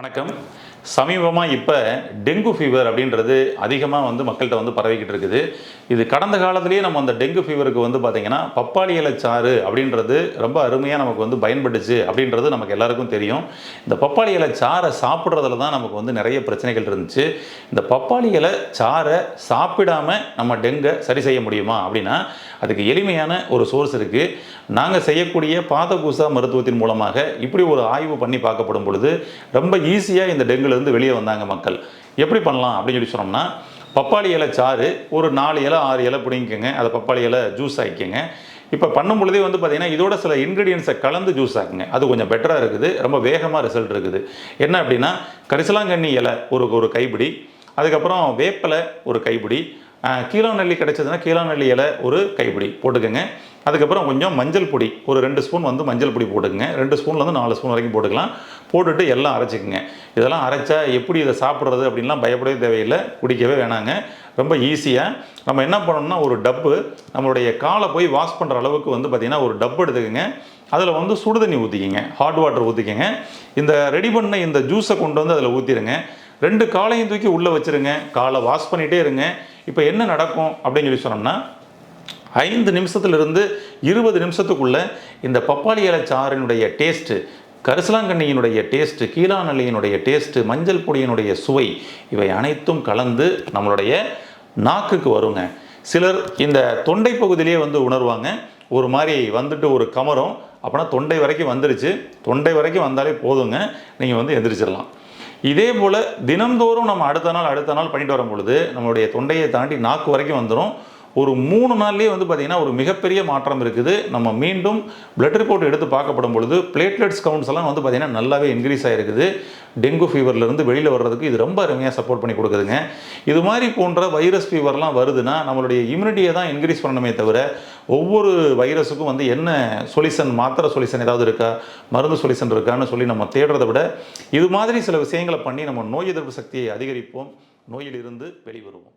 வணக்கம். சமீபமாக இப்போ டெங்கு ஃபீவர் அப்படின்றது அதிகமாக வந்து மக்கள்கிட்ட வந்து பரவிக்கிட்டு இருக்குது. இது கடந்த காலத்துலேயே நம்ம அந்த டெங்கு ஃபீவருக்கு வந்து பார்த்திங்கன்னா பப்பாளி இலை சாறு அப்படின்றது ரொம்ப அருமையாக நமக்கு வந்து பயன்பட்டுச்சு அப்படின்றது நமக்கு எல்லாருக்கும் தெரியும். இந்த பப்பாளி இலை சாறை சாப்பிட்றதுல தான் நமக்கு வந்து நிறைய பிரச்சனைகள் இருந்துச்சு. இந்த பப்பாளி இலை சாறை சாப்பிடாம நம்ம டெங்கை சரி செய்ய முடியுமா அப்படின்னா அதுக்கு எளிமையான ஒரு சோர்ஸ் இருக்குது நாங்கள் செய்யக்கூடிய பாதகூசா மருத்துவத்தின் மூலமாக இப்படி ஒரு ஆய்வு பண்ணி பார்க்கப்படும் பொழுது ரொம்ப ஈஸியாக இந்த டெங்கு இருந்து வெளியே வந்தாங்க மக்கள். எப்படி பண்ணலாம் அப்படின்னு சொல்லி சொன்னோம்னா பப்பாளி இலை சாறு ஒரு நாலு இலை ஆறு இலை பிடிங்கிக்கங்க. அதை பப்பாளி இலை ஜூஸ் ஆக்கிக்கங்க. இப்போ பண்ணும் பொழுதே வந்து பார்த்தீங்கன்னா இதோட சில இன்க்ரீடியன்ஸை கலந்து ஜூஸ் ஆக்குங்க. அது கொஞ்சம் பெட்டராக இருக்குது. ரொம்ப வேகமாக ரிசல்ட் இருக்குது. என்ன அப்படின்னா கரிசலாங்கண்ணி இலை ஒரு ஒரு கைப்பிடி. அதுக்கப்புறம் வேப்பலை ஒரு கைப்பிடி. கீழா நெல்லி கிடைச்சதுன்னா கீழா நெல்லி இலை ஒரு கைப்பிடி போட்டுக்கோங்க. அதுக்கப்புறம் கொஞ்சம் மஞ்சள் பொடி ஒரு ரெண்டு ஸ்பூன் வந்து மஞ்சள் பொடி போட்டுக்கங்க. ரெண்டு ஸ்பூன்லேருந்து நாலு ஸ்பூன் வரைக்கும் போட்டுக்கலாம். போட்டுட்டு எல்லாம் அரைச்சிக்கோங்க. இதெல்லாம் அரைச்சா எப்படி இதை சாப்பிட்றது அப்படின்லாம் பயப்படவே தேவையில்லை. குடிக்கவே வேணாங்க. ரொம்ப ஈஸியாக நம்ம என்ன பண்ணணும்னா ஒரு டப்பு நம்மளுடைய காலை போய் வாஷ் பண்ணுற அளவுக்கு வந்து பார்த்திங்கன்னா ஒரு டப்பு எடுத்துக்கோங்க. அதில் வந்து சுடு தண்ணி ஊற்றிக்கிங்க ஹாட் வாட்டர் ஊற்றிக்கங்க இந்த ரெடி பண்ண இந்த ஜூஸை கொண்டு வந்து அதில் ஊற்றிடுங்க ரெண்டு காலையும் தூக்கி உள்ளே வச்சிருங்க. காலை வாஷ் பண்ணிகிட்டே இருங்க. இப்போ என்ன நடக்கும் அப்படின்னு சொல்லி சொன்னோம்னா ஐந்து நிமிஷத்துலேருந்து இருபது நிமிஷத்துக்குள்ளே இந்த பப்பாளி இலை சாறினுடைய டேஸ்ட்டு கரிசலாங்கண்ணியினுடைய டேஸ்ட்டு கீழாநெல்லியினுடைய டேஸ்ட்டு மஞ்சள் பொடியினுடைய சுவை இவை அனைத்தும் கலந்து நம்மளுடைய நாக்குக்கு வருங்க. சிலர் இந்த தொண்டை பகுதியிலேயே வந்து உணர்வாங்க. ஒரு மாதிரி வந்துட்டு ஒரு கமரம் அப்படின்னா தொண்டை வரைக்கும் வந்துருச்சு. தொண்டை வரைக்கும் வந்தாலே போதுங்க. நீங்கள் வந்து எந்திரிச்சிடலாம் இதே போல் தினந்தோறும் நம்ம அடுத்த நாள் அடுத்த நாள் பண்ணிட்டு வரும் பொழுது நம்மளுடைய தொண்டையை தாண்டி நாக்கு வரைக்கும் வந்துடும் ஒரு மூணு நாள்லேயே வந்து பார்த்திங்கன்னா ஒரு மிகப்பெரிய மாற்றம் இருக்குது. நம்ம மீண்டும் பிளட் ரிப்போர்ட் எடுத்து பார்க்கப்படும் பொழுது பிளேட்லெட்ஸ் கவுண்ட்ஸ் எல்லாம் வந்து பார்த்திங்கன்னா நல்லாவே இன்க்ரீஸ் ஆகிருக்குது டெங்கு ஃபீவர்லேருந்து வெளியில் வர்றதுக்கு இது ரொம்ப அருமையாக சப்போர்ட் பண்ணி கொடுக்குதுங்க. இது மாதிரி போன்ற வைரஸ் ஃபீவர்லாம் வருதுன்னா நம்மளுடைய இம்யூனிட்டியை தான் இன்க்ரீஸ் பண்ணணுமே தவிர ஒவ்வொரு வைரஸுக்கும் வந்து என்ன சொல்யூஷன் மாத்திரை சொல்யூஷன் ஏதாவது இருக்கா? மருந்து சொல்யூஷன் இருக்கான்னு சொல்லி நம்ம தேடுறதை விட இது மாதிரி சில விஷயங்களை பண்ணி நம்ம நோய் எதிர்ப்பு சக்தியை அதிகரிப்போம். நோயிலிருந்து வெளிவருவோம்.